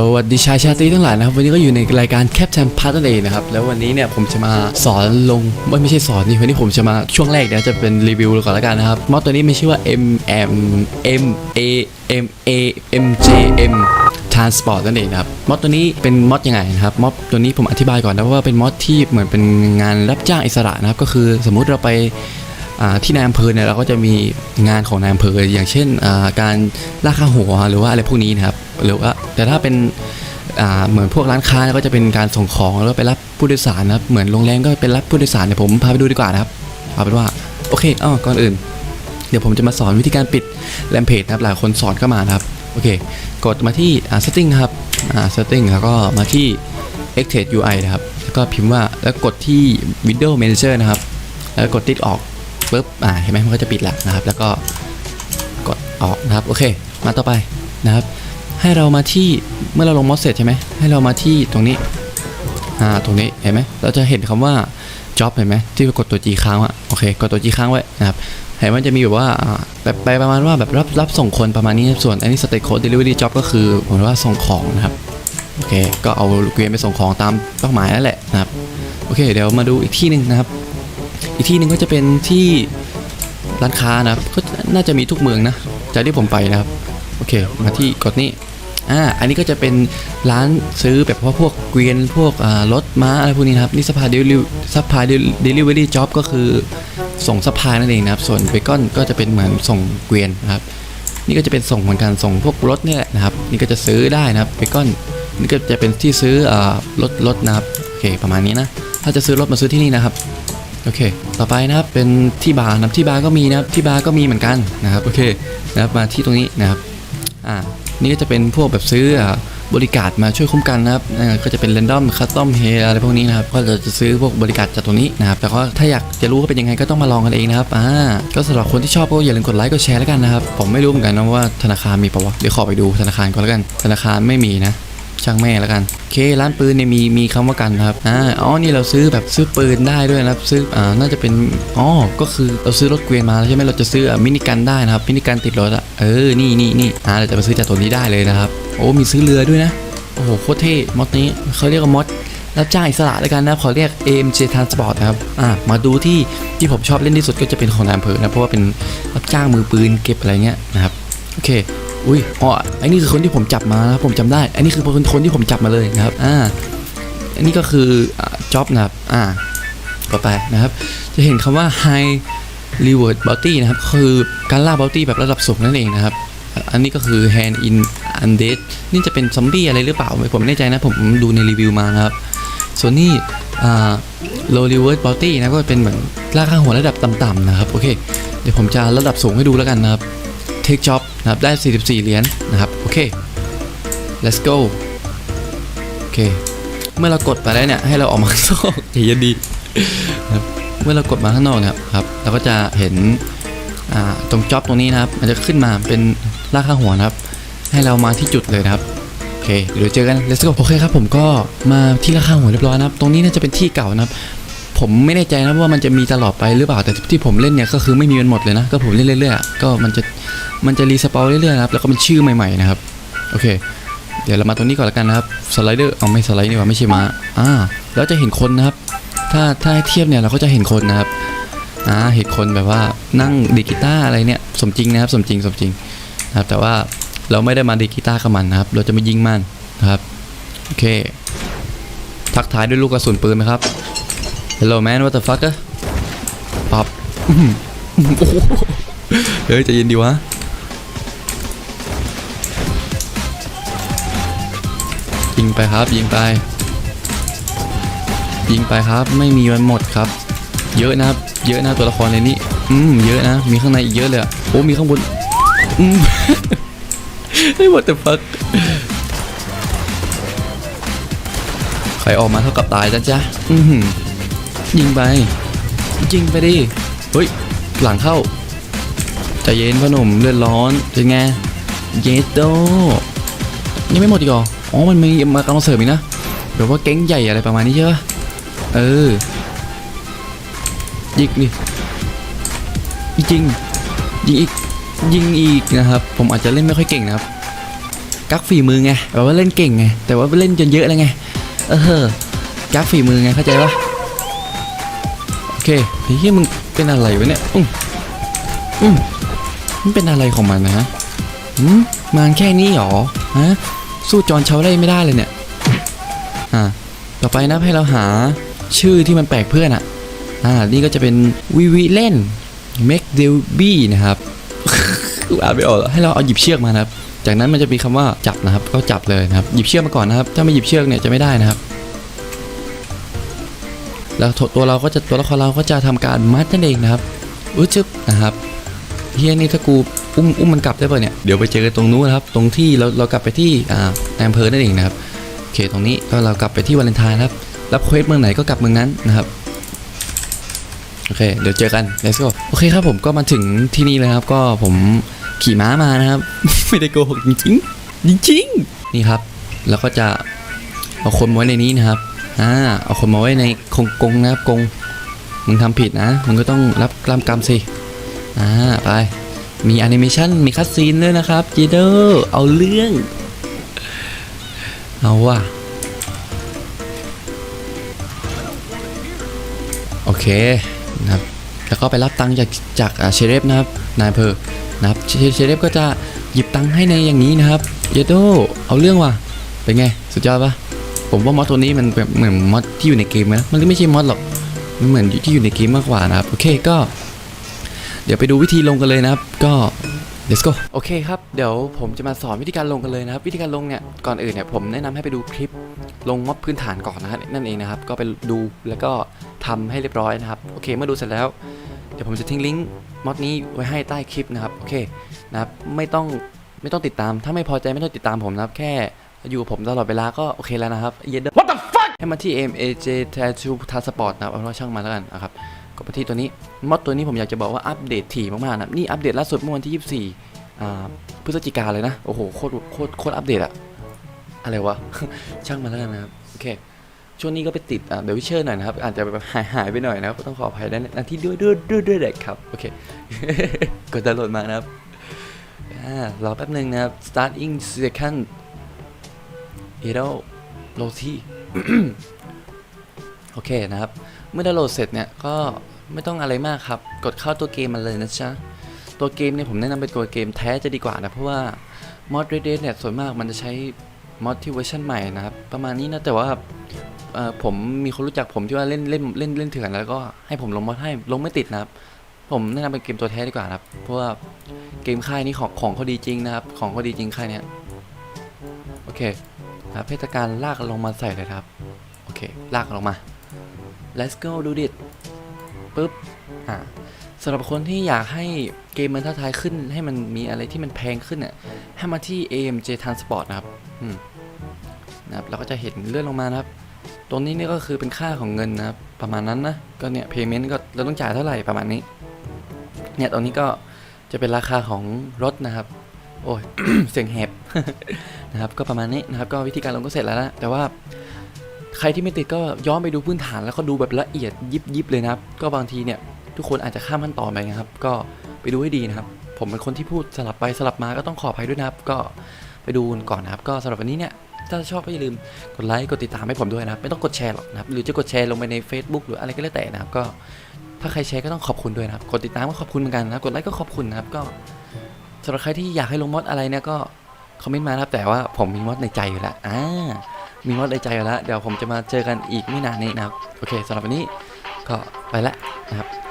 สวัสดีชายชาตรีทั้งหลายนะครับ วันนี้ก็อยู่ในรายการแคป t ทมพาร์ตนั่นเองนะครับ แล้ววันนี้เนี่ยผมจะมาสอนลงไม่ไม่ใช่สอนนี่วันนี้ผมจะมาช่วงแรกเนี่ยวจะเป็นรีวิวก่อนแล้วกันนะครับมอดตัวนี้มีชื่อว่า M M M A M A M J M Transport นั่นเองนะครับมอดตัวนี้เป็นมอดยังไงนะครับมอดตัวนี้ผมอธิบายก่อนนะว่าเป็นมอดที่เหมือนเป็นงานรับจ้างอิสระนะครับก็คือสมมุติเราไป ที่นายอำเภอเนี่ยเราก็จะมีงานของนายอำเภออย่างเช่นการล่าค่าหัวหรือว่าอะไรพวกนี้นะครับหรือว่าแต่ถ้าเป็นเหมือนพวกร้านค้าก็จะเป็นการส่งของแล้วไปรับผู้โดยสารนะครับเหมือนโรงแรมก็เป็นรับผู้โดยสารเดี๋ยผมพาไปดูดีกว่านะครับเอาเป็นว่าโอเคอ้อก่อนอื่น เดี๋ยวผมจะมาสอนวิธีการปิดแรมเพจนะครับหลายคนสอนเข้ามานะครับโอเค กดมาที่ setting ครับ setting แล้วก็มาที่ exit UI นะครับแล้วก็พิมพ์ว่าแล้วกดที่ Window Manager นะครับ แล้วกดติ๊กออก ปุ๊บอ่าเห็นไหมมันก็จะปิดล้วนะครับ แล้วก็กดออกนะครับโอเค มาต่อไปนะครับ ให้เรามาที่เมื่อเราลงมอสเสร็จใช่ไหมให้เรามาที่ตรงนี้อ่าตรงนี้เห็นไหมเราจะเห็นคำว่า job เห็นไหมที่กดตัว G ค้างอะโอเคกดตัว G ค้างไว้นะครับเห็นมันจะมีแบบว่าอ่าแบบไปประมาณว่าแบบรับรับส่งคนประมาณนี้ส่วนอันนี้ state code delivery job ก็คือเหมือนว่าส่งของนะครับโอเค ก็เอาเกวียนไปส่งของตามเป้าหมายนั่นแหละนะครับ โอเค เดี๋ยวมาดูอีกที่หนึ่งนะครับ อีกที่หนึ่งก็จะเป็นที่ร้านค้านะครับก็น่าจะมีทุกเมืองนะจากที่ผมไปนะครับโอเค มาที่กดนี้อ่าอันนี้ก็จะเป็นร้านซื้อแบบว่าพวกเกวียนพวกรถม้าอะไรพวกนี้นะครับนี่สภาเดลิสภาเดลิเวอรี่จ็อบก็คือส่งสภานั่นเองนะครับ ส่วนเบคอนก็จะเป็นเหมือนส่งเกวียนนะครับ นี่ก็จะเป็นส่งเหมือนกันส่งพวกรถนี่แหละนะครับ นี่ก็จะซื้อได้นะครับเบคอนนี่ก็จะเป็นที่ซื้อรถรถนะครับโอเคประมาณนี้นะถ้าจะซื้อรถมาซื้อที่นี่นะครับ โอเค ต่อไปนะครับเป็นที่บาร์นะที่บาร์ก็มีนะครับที่บาร์ก็มีเหมือนกันนะครับโอเคนะครับมาที่ตรงนี้นะครับอ่านี่ก็จะเป็นพวกแบบซื้อบริการมาช่วยคุ้มกันนะครับก็จะเป็น random custom hair อะไรพวกนี้นะครับก็จะซื้อพวกบริการจากตรงนี้นะครับแต่ก็ถ้าอยากจะรู้ว่าเป็นยังไงก็ต้องมาลองกันเองนะครับอ่าก็สำหรับคนที่ชอบก็อย่าลืมกดไลค์กดแชร์แล้วกันนะครับผมไม่รู้เหมือนกันนะว่าธนาคารมีปะวะเดี๋ยวขอไปดูธนาคารก่อนแล้วกัน ธนาคารไม่มีนะ ช่างแม่แล้วกันโอเคร้านปืนเนี่ยมีมีคำว่ากันครับอ่าอ๋อนี่เราซื้อแบบซื้อปืนได้ด้วยนะครับซื้ออ่าน่าจะเป็นอ๋อก็คือเราซื้อรถเกวียนมาแล้วใช่ไหมเราจะซื้อมินิกันได้นะครับมินิกันติดรถอะเออนี่นี่นี่อ่าเราจะมาซื้อจากตัวนี้ได้เลยนะครับโอ้มีซื้อเรือด้วยนะโอ้โหโคตรเท่มอดนี้เขาเรียกว่ามอดรับจ้างอิสระแล้วกันนะขอเรียก AMJ Transport นะครับอ่ามาดูที่ที่ผมชอบเล่นที่สุดก็จะเป็นของนายอำเภอนะเพราะว่าเป็นรับจ้างมือปืนเก็บอะไรเงี้ยนะครับโอเค อุ้ยอ๋ออันนี้คือคนที่ผมจับมาครับผมจำได้ อันนี้คือคนคนที่ผมจับมาเลยนะครับ อ่า อันนี้ก็คือจ็อบนะครับ อ่าต่อไปนะครับ จะเห็นคำว่า high reward bounty นะครับ คือการล่า bounty แบบระดับสูงนั่นเองนะครับ อันนี้ก็คือ hand in undead นี่จะเป็นซอมบี้อะไรหรือเปล่า ผมไม่แน่ใจนะ ผมดูในรีวิวมานะครับ ส่วนนี้ low reward bounty นะ ก็เป็นเหมือนล่าค่างหัวระดับต่ำๆนะครับ โอเค เดี๋ยวผมจะระดับสูงให้ดูแล้วกันนะครับ take job นะครับ ได้ 44 เหรียญนะครับ โอเค let's go โอเค เมื่อเรากดไปแล้วเนี่ย ให้เราออกมาข้างนอกเฮียดีนะครับเมื่อเรากดมาข้างนอกเนี่ยครับ เราก็จะเห็นอ่าตรงจ็อบตรงนี้นะครับ มันจะขึ้นมาเป็นลากข้าหัวนะครับ ให้เรามาที่จุดเลยนะครับโอเคเดี๋ยวเจอกัน let's go โอเคครับผมก็มาที่ลากข้าหัวเรียบร้อยนะครับ ตรงนี้น่าจะเป็นที่เก่านะครับ ผมไม่แน่ใจนะว่ามันจะมีตลอดไปหรือเปล่าแต่ที่ผมเล่นเนี่ยก็คือไม่มีมันหมดเลยนะก็ผมเล่นเรื่อยๆก็มันจะมันจะรีสปาเรื่อยๆนะครับแล้วก็เป็นชื่อใหม่ๆนะครับโอเค เดี๋ยวเรามาตรงนี้ก่อนล้วกันนะครับสไลเดอร์เอาไม่สไลด์นี่ว่าไม่ใช่ม้าอ่าแล้วจะเห็นคนนะครับ ถ้าถ้าเทียบเนี่ยเราก็จะเห็นคนนะครับอ่าเห็นคนแบบว่านั่งดีกีตาร์อะไรเนี่ยสมจริงนะครับสมจริงสมจริงนะครับแต่ว่าเราไม่ได้มาดีกีตาร์กับมันนะครับ เราจะมายิงมันนะครับโอเค ทักทายด้วยลูกกระสุนปืนไหมครับ Hello man what the fuck ปับอื้อหือโอ้โหเฮ้ยใจะเย็นดีวะยิงไปครับยิงไป ยิงไปครับไม่มีวันหมดครับ เยอะนะครับ เยอะนะตัวละครในนี้อืมเยอะนะ มีข้างในอีกเยอะเลยอะโอ้มีข้างบนอืมไม่หมดแต่ฟักใครออกมาเท่ากับตายจ้ะจ๊ะ อือหือ ยิงไป ยิงไปดิ เฮ้ย หลังเข้าใจเย็นพ่อหนุ่มเลือดร้อนเป็นไง เยสโดยังไม่หมดอีกหรออ๋อ มันมีมากำลังเสริมอีกนะแบบว่าแก๊งใหญ่อะไรประมาณนี้ใช่ปะเออ ยิงดิยิงยิงอีกยิงอีกนะครับ ผมอาจจะเล่นไม่ค่อยเก่งนะครับ กักฝีมือไงแบบว่าเล่นเก่งไง แต่ว่าเล่นจนเยอะเลยไง เออกักฝีมือไงเข้าใจปะ เคเฮ้ยมึงเป็นอะไรวะเนี่ยอืมอืมมันเป็นอะไรของมันนะฮะอืมมันแค่นี้หรอฮะสู้จอนเชาเล่ไม่ได้เลยเนี่ยอ่าต่อไปนะให้เราหาชื่อที่มันแปลกเพื่อนอะอ่านี่ก็จะเป็นวิวิเล่น make d e l b y นะครับอ่านไม่ออกหรอให้เราเอาหยิบเชือกมานะครับ จากนั้นมันจะมีคำว่าจับนะครับ ก็จับเลยนะครับ หยิบเชือกมาก่อนนะครับ ถ้าไม่หยิบเชือกเนี่ยจะไม่ได้นะครับ แล้วตัวเราก็จะตัวละครเราก็จะทำการมัดนั่นเองนะครับอุ้ยจึ๊บนะครับเฮียนี่ถ้ากูอุ้มอุ้มมันกลับได้ป่ะเนี่ยเดี๋ยวไปเจอกันตรงนู้นครับ ตรงที่เราเรากลับไปที่อ่าในอำเภอนั่นเองนะครับโอเคตรงนี้ก็เรากลับไปที่วาเลนไทน์ครับรับเควสเมืองไหนก็กลับเมืองนั้นนะครับโอเคเดี๋ยวเจอกัน let's go โอเคครับผมก็มาถึงที่นี่แล้วครับ ก็ผมขี่ม้ามานะครับ ไม่ได้โกหกจริงจริงนี่ครับ แล้วก็จะเอาคนไว้ในนี้นะครับ อ่าเอาคนมาไว้ในคงกงนะครับกงมึงทำผิดนะมึงก็ต้องรับกรรมกรรมสิอ่าไปมีแอนิเมชันมีคัดซีนด้วยนะครับจีโดเอาเรื่อง เอาว่ะโอเคนะครับแล้วก็ไปรับตังค์จากจากอ่าเชเรฟนะครับนายเพอนะครับเชเชเรฟก็จะหยิบตังค์ให้ในอย่างนี้นะครับเยโดเอาเรื่องว่ะเป็นไง สุดยอดปะ ผมว่ามอดตัวนี้มันแบบเหมือนมอดที่อยู่ในเกมนะมันก็ไม่ใช่มอดหรอกมันเหมือนที่อยู่ในเกมมากกว่านะครับโอเคก็ เดี๋ยวไปดูวิธีลงกันเลยนะครับ ก็ let's go โอเคครับเดี๋ยวผมจะมาสอนวิธีการลงกันเลยนะครับ วิธีการลงเนี่ยก่อนอื่นเนี่ยผมแนะนำให้ไปดูคลิปลงม็อบพื้นฐานก่อนนะครับนั่นเองนะครับ ก็ไปดูแล้วก็ทำให้เรียบร้อยนะครับโอเคเมื่อดูเสร็จแล้วเดี๋ยวผมจะทิ้งลิงก์ม็อดนี้ไว้ให้ใต้คลิปนะครับโอเคนะครับไม่ต้องไม่ต้องติดตามถ้าไม่พอใจไม่ต้องติดตามผมนะครับแค่ อยู่กับผมตลอดเวลาก็โอเคแล้วนะครับเย็น What the fuck ให้มาที่ MAJ Tattoo t a s p o r t นะครับเอาเป็นว่าช่างมาแล้วกันนะครับก็ไปที่ตัวนี้มอดตัวนี้ผมอยากจะบอกว่าอัปเดตถี่มากๆนะครับนี่อัปเดตล่าสุดเมื่อวันที่ 24อ่าพฤศจิกาเลยนะ โอ้โหโคตรโคตรโคตรอัปเดตอะอะไรวะ ช่างมาแล้วกันนะครับ โอเค ช่วงนี้ก็ไปติดอ่าเดวิเชอร์หน่อยนะครับ อาจจะแบบหายหายไปหน่อยนะครับต้องขออภัยด้วยนะที่ด้วยด้วยด้วยด้วยด้วยครับ โอเค กดดาวน์โหลดมานะครับอ่ารอแป๊บหนึ่งนะครับ starting second hero l o t i โอเคนะครับ เมื่อดาวน์โหลดเสร็จเนี่ยก็ไม่ต้องอะไรมากครับ กดเข้าตัวเกมมันเลยนะจ๊ะ ตัวเกมเนี่ยผมแนะนำเป็นตัวเกมแท้จะดีกว่านะ เพราะว่ามอด Red Dead เนี่ยส่วนมากมันจะใช้มอดที่เวอร์ชันใหม่นะครับ ประมาณนี้นะ แต่ว่าผมมีคนรู้จักผมที่ว่าเล่นเล่นเล่นเล่นเถื่อนแล้วก็ให้ผมลงมอดให้ลงไม่ติดนะครับ ผมแนะนำเป็นเกมตัวแท้ดีกว่านะครับ เพราะว่าเกมค่ายนี้ของของเขาดีจริงนะครับ ของเขาดีจริงค่ายเนี้ยโอเค ครับเพชรการลากลงมาใส่เลยครับ โอเค ลากลงมา let's go do it ปึ๊บ อ่าสำหรับคนที่อยากให้เกมมันท้าทายขึ้น ให้มันมีอะไรที่มันแพงขึ้นเนี่ยให้มาที่ AMJ Transport นะครับอืมนะครับเราก็จะเห็นเลื่อนลงมานะครับ ตรงนี้นี่ก็คือเป็นค่าของเงินนะครับ ประมาณนั้นนะ ก็เนี่ย payment ก็เราต้องจ่ายเท่าไหร่ประมาณนี้ เนี่ยตรงนี้ก็จะเป็นราคาของรถนะครับ โอ้ยเสียงแหบนะครับก็ประมาณนี้นะครับก็วิธีการลงก็เสร็จแล้วนะแต่ว่าใครที่ไม่ติดก็ย้อนไปดูพื้นฐานแล้วก็ดูแบบละเอียดยิบยิบเลยนะครับ ก็บางทีเนี่ยทุกคนอาจจะข้ามขั้นตอนไปนะครับ ก็ไปดูให้ดีนะครับ ผมเป็นคนที่พูดสลับไปสลับมาก็ต้องขออภัยด้วยนะครับ ก็ไปดูกันก่อนนะครับ ก็สำหรับวันนี้เนี่ยถ้าชอบก็อย่าลืมกดไลค์กดติดตามให้ผมด้วยนะครับ ไม่ต้องกดแชร์หรอกนะครับหรือจะกดแชร์ลงไปใน Facebook หรืออะไรก็แล้วแต่นะครับก็ถ้าใครแชร์ก็ต้องขอบคุณด้วยนะครับ กดติดตามก็ขอบคุณเหมือนกันนะครับ กดไลค์ก็ขอบคุณนะครับก็ สำหรับใครที่อยากให้ลงมอดอะไรเนี่ยก็คอมเมนต์มานะครับแต่ว่าผมมีมอดในใจอยู่แล้วอ่ามีมอดในใจอยู่แล้วเดี๋ยวผมจะมาเจอกันอีกไม่นานนี้นะครับโอเคสำหรับวันนี้ก็ไปละนะครับ